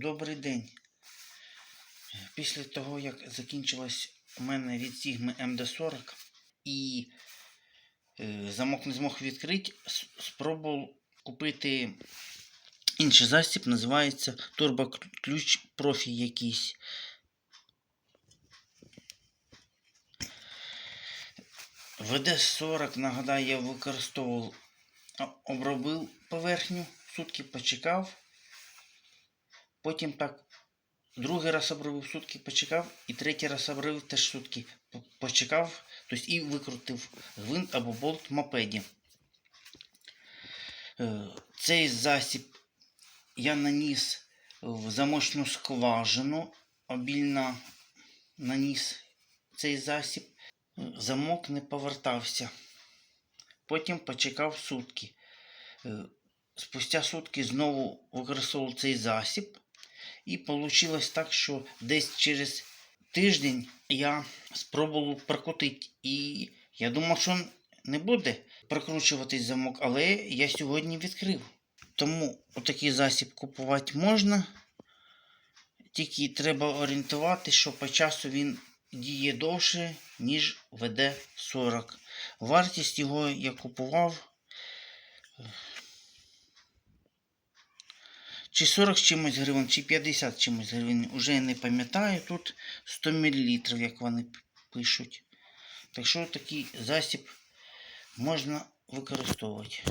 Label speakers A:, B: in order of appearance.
A: Добрий день. Після того, як закінчилась у мене від Sigma MD40 і е, замок не змог відкрити, спробував купити інший засіб, називається турбоключ профі якийсь. ВД-40, нагадаю, я використовував, обробив поверхню, сутки почекав, потім так другий раз обробив сутки, почекав, і третій раз обробив теж сутки почекав, тобто і викрутив гвинт або болт в мопеді. Е, Цей засіб я наніс в замочну скважину, обільно наніс цей засіб. Замок не повертався. Потім почекав сутки. Е, Спустя сутки знову використовував цей засіб. І вийшло так, що десь через тиждень я спробував прокрутити. І я думав, що не буде прокручуватись замок, але я сьогодні відкрив. Тому отакий засіб купувати можна. Тільки треба орієнтувати, що по часу він діє довше, ніж ВД-40. Вартість його я купував. Чи 40 чимось гривень, чи 50 чимось гривень, уже не пам'ятаю. Тут 100 мл, як вони пишуть. Так що такий засіб можна використовувати.